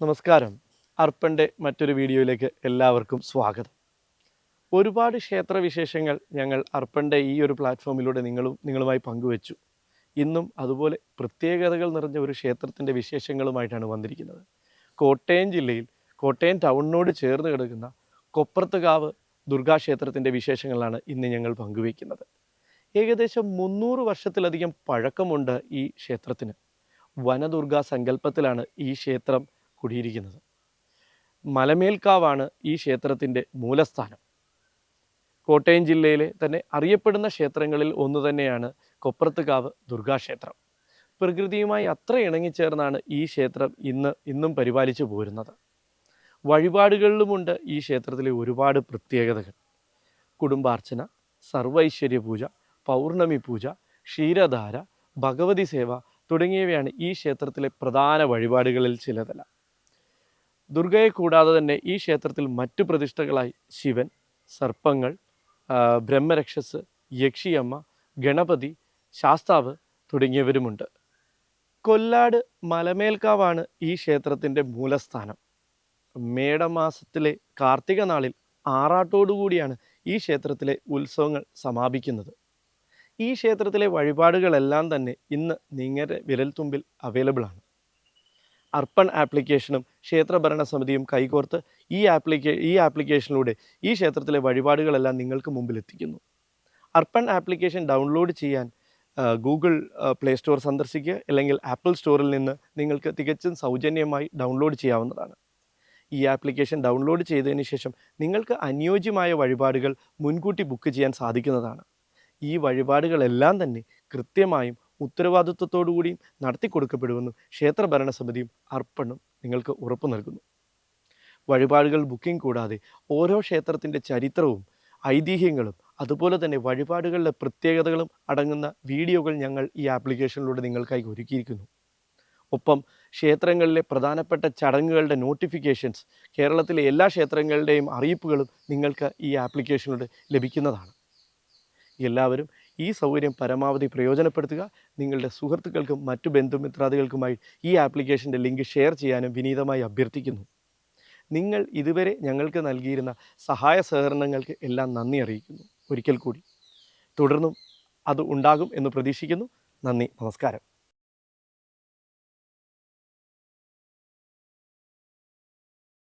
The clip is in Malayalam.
നമസ്കാരം. അർപ്പന്റെ മറ്റൊരു വീഡിയോയിലേക്ക് എല്ലാവർക്കും സ്വാഗതം. ഒരുപാട് ക്ഷേത്രവിശേഷങ്ങൾ ഞങ്ങൾ അർപ്പന്റെ ഈ ഒരു പ്ലാറ്റ്ഫോമിലൂടെ നിങ്ങളും നിങ്ങളുമായി പങ്കുവച്ചു. ഇന്നും അതുപോലെ പ്രത്യേകതകൾ നിറഞ്ഞ ഒരു ക്ഷേത്രത്തിന്റെ വിശേഷങ്ങളുമായിട്ടാണ് വന്നിരിക്കുന്നത്. കോട്ടയം ജില്ലയിൽ കോട്ടയം ടൗണിനോട് ചേർന്ന് കിടക്കുന്ന കൊപ്രത്തുകാവ് ദുർഗാക്ഷേത്രത്തിന്റെ വിശേഷങ്ങളാണ് ഇന്ന് ഞങ്ങൾ പങ്കുവയ്ക്കുന്നത് ഏകദേശം മുന്നൂറ് വർഷത്തിലധികം പഴക്കമുണ്ട് ഈ ക്ഷേത്രത്തിന്. വനദുർഗാ സങ്കല്പത്തിലാണ് ഈ ക്ഷേത്രം കുടിയിരിക്കുന്നത്. മലമേൽക്കാവാണ് ഈ ക്ഷേത്രത്തിന്റെ മൂലസ്ഥാനം. കോട്ടയം ജില്ലയിലെ തന്നെ അറിയപ്പെടുന്ന ക്ഷേത്രങ്ങളിൽ ഒന്ന് തന്നെയാണ് കൊപ്രത്തുകാവ് ദുർഗാക്ഷേത്രം. പ്രകൃതിയുമായി അത്ര ഇണങ്ങിച്ചേർന്നാണ് ഈ ക്ഷേത്രം ഇന്ന് ഇന്നും പരിപാലിച്ചു പോരുന്നത്. വഴിപാടുകളിലുമുണ്ട് ഈ ക്ഷേത്രത്തിലെ ഒരുപാട് പ്രത്യേകതകൾ. കുടുംബാർച്ചന സർവൈശ്വര്യ പൂജ പൗർണമി പൂജ ക്ഷീരധാര ഭഗവതി സേവ തുടങ്ങിയവയാണ് ഈ ക്ഷേത്രത്തിലെ പ്രധാന വഴിപാടുകളിൽ ചിലതെല്ലാം. ദുർഗയെ കൂടാതെ തന്നെ ഈ ക്ഷേത്രത്തിൽ മറ്റു പ്രതിഷ്ഠകളായി ശിവൻ സർപ്പങ്ങൾ ബ്രഹ്മരക്ഷസ് യക്ഷിയമ്മ ഗണപതി ശാസ്താവ് തുടങ്ങിയവരുമുണ്ട്. കൊല്ലാട് മലമേൽക്കാവാണ് ഈ ക്ഷേത്രത്തിന്റെ മൂലസ്ഥാനം. മേടമാസത്തിലെ കാർത്തിക നാളിൽ ആറാട്ടോടുകൂടിയാണ് ഈ ക്ഷേത്രത്തിലെ ഉത്സവങ്ങൾ സമാപിക്കുന്നത്. ഈ ക്ഷേത്രത്തിലെ വഴിപാടുകളെല്ലാം തന്നെ ഇന്ന് നിങ്ങളുടെ വിരൽത്തുമ്പിൽ അവൈലബിൾ ആണ്. അർപ്പൺ ആപ്ലിക്കേഷനും ക്ഷേത്ര ഭരണസമിതിയും കൈകോർത്ത് ഈ ആപ്ലിക്കേ ഈ ആപ്ലിക്കേഷനിലൂടെ ഈ ക്ഷേത്രത്തിലെ വഴിപാടുകളെല്ലാം നിങ്ങൾക്ക് മുമ്പിൽ എത്തിക്കുന്നു അർപ്പൺ ആപ്ലിക്കേഷൻ ഡൗൺലോഡ് ചെയ്യാൻ ഗൂഗിൾ പ്ലേ സ്റ്റോർ സന്ദർശിക്കുക അല്ലെങ്കിൽ ആപ്പിൾ സ്റ്റോറിൽ നിന്ന് നിങ്ങൾക്ക് തികച്ചും സൗജന്യമായി ഡൗൺലോഡ് ചെയ്യാവുന്നതാണ്. ഈ ആപ്ലിക്കേഷൻ ഡൗൺലോഡ് ചെയ്തതിന് ശേഷം നിങ്ങൾക്ക് അനുയോജ്യമായ വഴിപാടുകൾ മുൻകൂട്ടി ബുക്ക് ചെയ്യാൻ സാധിക്കുന്നതാണ്. ഈ വഴിപാടുകളെല്ലാം തന്നെ കൃത്യമായും ഉത്തരവാദിത്വത്തോടു നടത്തിക്കൊടുക്കപ്പെടുമെന്നും നടത്തി കൊടുക്കപ്പെടുമെന്നും ക്ഷേത്ര ഭരണസമിതിയും അർപ്പണും നിങ്ങൾക്ക് ഉറപ്പു നൽകുന്നു. വഴിപാടുകൾ ബുക്കിംഗ് കൂടാതെ ഓരോ ക്ഷേത്രത്തിന്റെ ചരിത്രവും ഐതിഹ്യങ്ങളും അതുപോലെ തന്നെ വഴിപാടുകളുടെ പ്രത്യേകതകളും അടങ്ങുന്ന വീഡിയോകൾ ഞങ്ങൾ ഈ ആപ്ലിക്കേഷനിലൂടെ നിങ്ങൾക്കായി ഒരുക്കിയിരിക്കുന്നു. ഒപ്പം ക്ഷേത്രങ്ങളിലെ പ്രധാനപ്പെട്ട ചടങ്ങുകളുടെ നോട്ടിഫിക്കേഷൻസ് കേരളത്തിലെ എല്ലാ ക്ഷേത്രങ്ങളുടെയും അറിയിപ്പുകളും നിങ്ങൾക്ക് ഈ ആപ്ലിക്കേഷനിലൂടെ ലഭിക്കുന്നതാണ്. എല്ലാവരും ഈ സൗകര്യം പരമാവധി പ്രയോജനപ്പെടുത്തുക. നിങ്ങളുടെ സുഹൃത്തുക്കൾക്കും മറ്റു ബന്ധുമിത്രാദികൾക്കുമായി ഈ ആപ്ലിക്കേഷന്റെ ലിങ്ക് ഷെയർ ചെയ്യാനും വിനീതമായി അഭ്യർത്ഥിക്കുന്നു. നിങ്ങൾ ഇതുവരെ ഞങ്ങൾക്ക് നൽകിയിരുന്ന സഹായ സഹകരണങ്ങൾക്ക് എല്ലാം നന്ദി അറിയിക്കുന്നു. ഒരിക്കൽ കൂടി. തുടർന്നും അത് ഉണ്ടാകും എന്ന് പ്രതീക്ഷിക്കുന്നു. നന്ദി. നമസ്കാരം.